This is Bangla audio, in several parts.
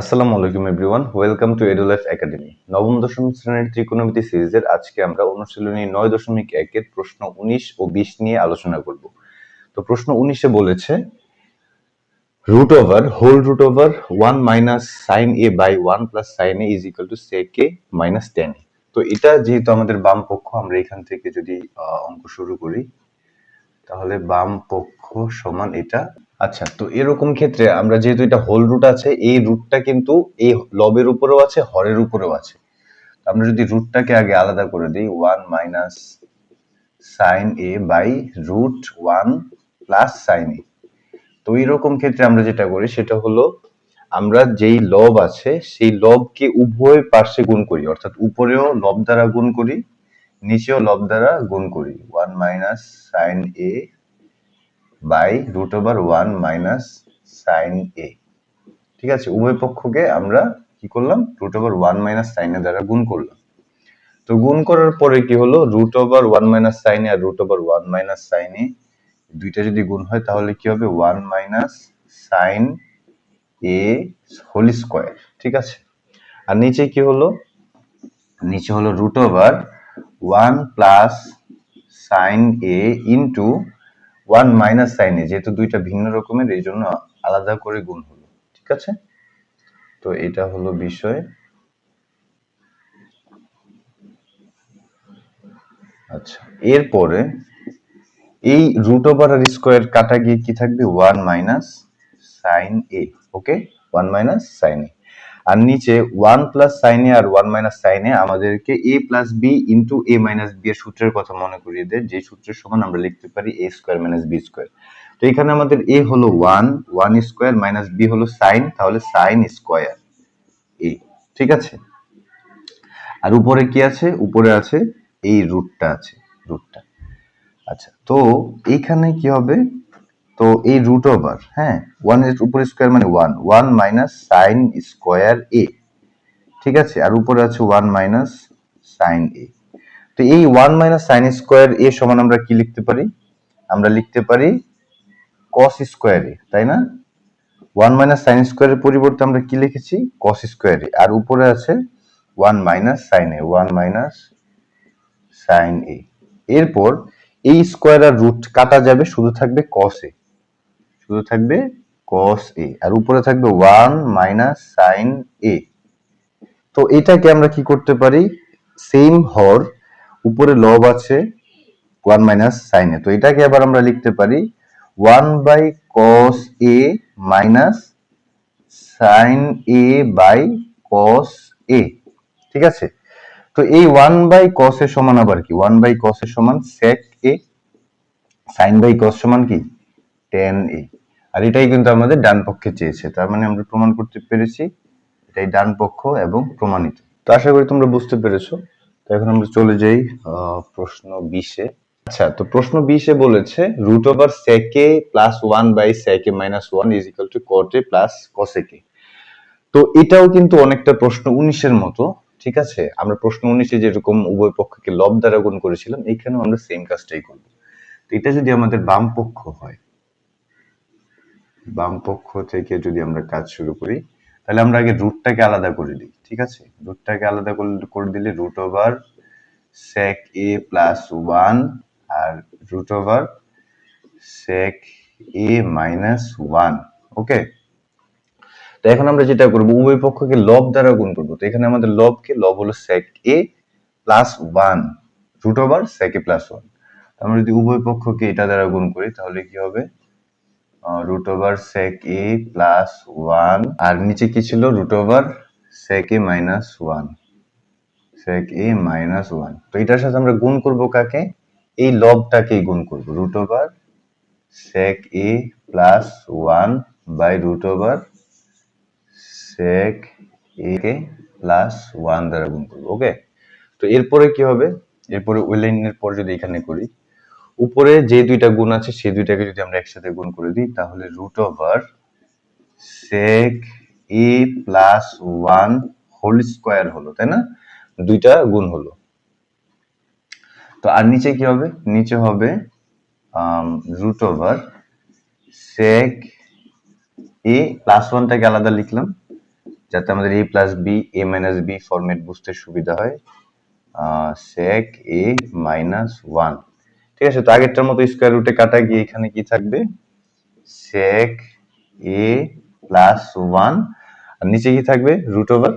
আসসালামু আলাইকুম everyone, welcome to Edulife academy. নবম, দশম শ্রেণির ত্রিকোণমিতি সিরিজের আজকে আমরা অনুশীলনী নয় দশমিক একের প্রশ্ন উনিশ ও বিশ নিয়ে আলোচনা করব। তো প্রশ্ন উনিশে বলেছে root over whole root over one minus sine A by one plus sine A is equal to sec A minus tan তো এটা যেহেতু আমাদের বাম পক্ষ, আমরা এখান থেকে যদি অঙ্ক শুরু করি তাহলে বাম পক্ষ সমান এটা। আচ্ছা তো এরকম ক্ষেত্রে আমরা যেহেতু এটা হোল রুট আছে, এই রুটটা কিন্তু এই লবের উপরেও আছে, হরের উপরেও আছে। আমরা যদি রুটটাকে আগে আলাদা করে দিই one minus sine A by root one plus sine A তো এইরকম ক্ষেত্রে আমরা যেটা করি, সেটা হলো আমরা যেই লব আছে, সেই লবকে উভয় পার্শ্বে গুণ করি, অর্থাৎ উপরেও লব দ্বারা গুণ করি নিচেও লব দ্বারা গুণ করি। One minus sine A by root over one minus sine A ঠিক আছে? উভয় পক্ষকে আমরা কি করলাম? Root over one minus sine দ্বারা গুণ করলাম। তো গুণ করার পরে কি হলো? Root over one minus sine আর root over one minus sine দুইটা যদি গুণ হয়, তাহলে কি হবে? One minus sine A whole square ঠিক আছে? আর নিচে কি হলো? নিচে হলো root over one plus sine A into one minus sine A, যেহেতু দুইটা ভিন্ন রকমের, এই জন্য আলাদা করে গুণ হলো, ঠিক আছে? তো এটা হলো বিষয়। আচ্ছা এরপরে এই রুট ওভার আর স্কোয়ার কাটা গিয়ে কি থাকবে? One minus sine A okay one minus sine A. আর নিচে ওয়ান প্লাস সাইন আর ওয়ান মাইনাস সাইন আমাদেরকে A plus B into A minus B এর সূত্রের কথা মনে করিয়ে দেয়, যে সূত্রের সমান আমরা লিখতে পারি A square minus B square তো এখানে আমাদের এ হলো one one square minus B হলো সাইন তাহলে সাইন স্কোয়ার এ ঠিক আছে? আর উপরে কি আছে? উপরে আছে, এই রুটটা আছে রুটটা আচ্ছা তো এইখানে কি হবে? তো এই রুট ওভার হ্যাঁ ওয়ানের উপরে স্কোয়ার মানে one one minus sine square A ঠিক আছে? আর উপরে আছে ওয়ান মাইনাস সাইন এ তো এই one minus sine square A সমান আমরা কি লিখতে পারি? আমরা লিখতে পারি কস স্কোয়ার এ তাই না? ওয়ান মাইনাস সাইন স্কোয়ারের পরিবর্তে আমরা কি লিখেছি? কস স্কোয়ার এ আর উপরে আছে one minus sine A one minus sine A এরপর এই স্কোয়ার আর রুট কাটা যাবে, শুধু থাকবে কস এ শুধু থাকবে কস এ আর উপরে থাকবে ওয়ান মাইনাস সাইন এ তো এটাকে আমরা কি করতে পারি? সেম হর, উপরে লব আছে ওয়ান মাইনাস সাইন এ তো এটাকে আবার আমরা লিখতে পারি one by cos A minus sine A by cos A ঠিক আছে? তো এই ওয়ান বাই কস এর সমান আবার কি? ওয়ান বাই কস এর সমান সেক এ সাইন বাই কস সমান কি? টেন এ আর এটাই কিন্তু আমাদের ডান পক্ষে চেয়েছে। তার মানে আমরা প্রমাণ করতে পেরেছি, এটাই ডান পক্ষ এবং প্রমাণিত। তো আশা করি তোমরা বুঝতে পেরেছ। তো এখন আমরা চলে যাই প্রশ্ন বিশে আচ্ছা তো প্রশ্ন বিশে বলেছে root over sec A plus one by sec A minus one is equal to cot A plus cosec A তো এটাও কিন্তু অনেকটা প্রশ্ন উনিশের মতো, ঠিক আছে? আমরা প্রশ্ন উনিশে যেরকম উভয় পক্ষকে লব দ্বারা গুণ করেছিলাম এখানেও আমরা সেম কাজটাই করব। তো এটা যদি আমাদের বাম পক্ষ হয় বাম পক্ষ থেকে যদি আমরা কাজ শুরু করি, তাহলে আমরা আগে রুটটাকে আলাদা করে দিই, ঠিক আছে? রুটটাকে আলাদা করে- দিলে root over sec A plus one R root over sec A minus one okay তো এখন আমরা যেটা করব, উভয় পক্ষকে লব দ্বারা গুণ করব। তো এখানে আমাদের লবকে লব হলো sec a plus one root over sec a plus one আমরা যদি উভয় পক্ষকে এটা দ্বারা গুণ করি, তাহলে কি হবে? Root over sec a plus one আর নিচে কি ছিল? Root over sec a minus one sec a minus one তো এটার সাথে আমরা গুণ করব কাকে? এই লবটাকেই গুণ করব। Root over sec a plus one by root over sec a কে প্লাস ওয়ান দ্বারা গুণ করব ওকে তো এরপরে কি হবে? এরপরে ওই লাইনের পর যদি এখানে করি উপরে যে দুইটা গুণ আছে সেই দুইটাকে যদি আমরা একসাথে গুণ করে দিই, তাহলে root over sec A plus one whole square হলো, তাই না? দুইটা গুণ হলো। তো আর নিচে কি হবে? নিচে হবে root over sec A plus ওয়ানটাকে আলাদা লিখলাম, যাতে আমাদের A plus B A minus B format বুঝতে সুবিধা হয়। সেক এ মাইনাস ওয়ান ঠিক আছে, তো আগেরটার মতো স্কোয়ার রুটে কাটা গিয়ে এখানে কি থাকবে? সেক এ প্লাস ওয়ান আর নিচে কি থাকবে? Root over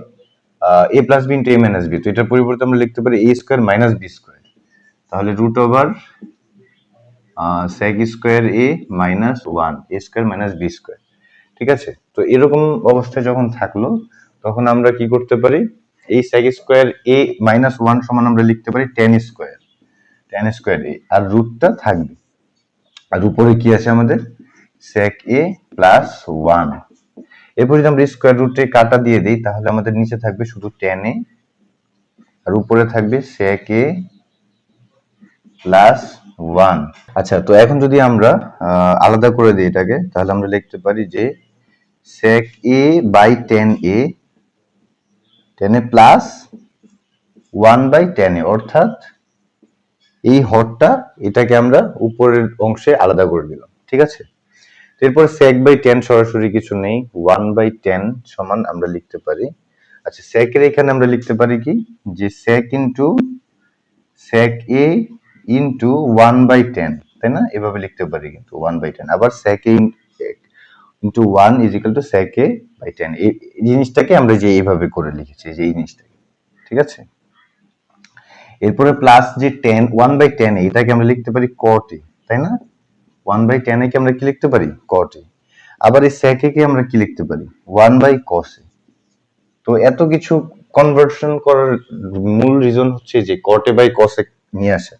A plus B into A minus B তো এটার পরিবর্তে আমরা লিখতে পারি A square minus B square তাহলে root over sec square A minus one A square minus B square ঠিক আছে? তো এরকম অবস্থায় যখন থাকল, তখন আমরা কি করতে পারি? এই sec square A minus one সমান আমরা লিখতে পারি tan square tan square A আর রুটটা থাকবে। আর উপরে কি আছে আমাদের? সেক এ প্লাস ওয়ান এরপর যদি আমরা স্কোয়ার রুটে কাটা দিয়ে দিই, তাহলে আমাদের নিচে থাকবে শুধু টেন এ আর উপরে থাকবে সেক এ প্লাস ওয়ান আচ্ছা তো এখন যদি আমরা আলাদা করে দিই এটাকে, তাহলে আমরা লিখতে পারি যে sec A by tan A tan A plus one by tan A অর্থাৎ এই হরটা এটাকে আমরা উপরের অংশে আলাদা করে দিলাম ঠিক আছে? এরপর সেক বাই টেন সরাসরি কিছু নেই ওয়ান বাই টেন সমান আমরা লিখতে পারি। আচ্ছা সেকের এখানে আমরা লিখতে পারি কি? যে sec into sec A into one by tan তাই না? এভাবে লিখতে পারি কিন্তু ওয়ান বাই টেন আবার sec A into one is equal to sec A by tan এই জিনিসটাকে আমরা যে এইভাবে করে লিখেছি, যে এই জিনিসটাকে, ঠিক আছে? এরপরে প্লাস যে টেন ওয়ান বাই টেন এটাকে আমরা লিখতে পারি কট তাই না? ওয়ান বাই টেন কে আমরা কি লিখতে পারি? কট আবার এই সেকে কে আমরা কি লিখতে পারি? ওয়ান বাই কস তো এত কিছু কনভার্সন করার মূল রিজন হচ্ছে যে কটে বাই কসে নিয়ে আসে।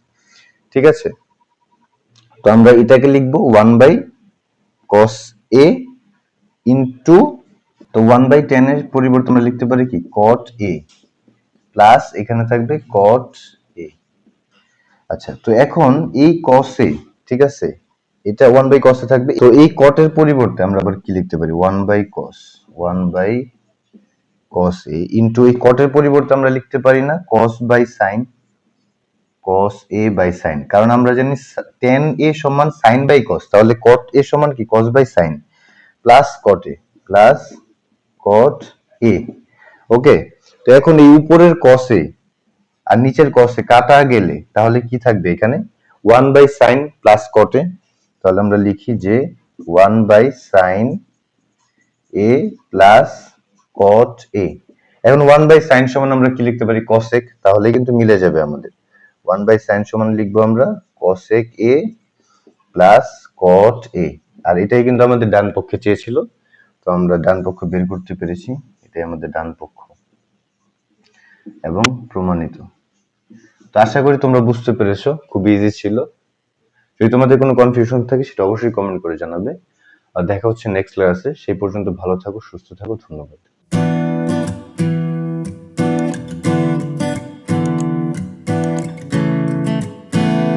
ঠিক আছে? তো আমরা এটাকে লিখব one by cos A into তো ওয়ান বাই টেন এর পরিবর্তে আমরা লিখতে পারি কি? কট এ। প্লাস এখানে থাকবে কট এ আচ্ছা তো এখন এই কসে ঠিক আছে? এটা ওয়ান বাই কসে থাকবে। তো এই কটের পরিবর্তে আমরা আবার কি লিখতে পারি? One by cos one by cos A into এই কটের পরিবর্তে আমরা লিখতে পারি না cos by sine cos A by sine কারণ আমরা জানি টেন এ সমান সাইন বাই কস তাহলে কট এ সমান কি? Cos by sine plus cot A plus cot A okay তো এখন এই উপরের কসে আর নিচের কসে কাটা গেলে তাহলে কি থাকবে এখানে? ওয়ান বাই সাইন প্লাস কটে তাহলে আমরা লিখি যে one by sine A plus cot A এখন ওয়ান বাই সাইন সমান আমরা কি লিখতে পারি? কসেক তাহলে কিন্তু মিলে যাবে আমাদের। ওয়ান বাই সাইন সমান লিখব আমরা কসেক এ প্লাস কট এ আর এটাই কিন্তু আমাদের ডান পক্ষে চেয়েছিল। তো আমরা ডান পক্ষ বের করতে পেরেছি। এটাই আমাদের ডান পক্ষ। এবং প্রমাণিত। তো আশা করি তোমরা বুঝতে পেরেছ, খুব ইজি ছিল। যদি তোমাদের কোনো কনফিউশন থাকে, সেটা অবশ্যই কমেন্ট করে জানাবে। আর দেখা হচ্ছে নেক্সট ক্লাসে সেই পর্যন্ত ভালো থাকো, সুস্থ থাকো, ধন্যবাদ।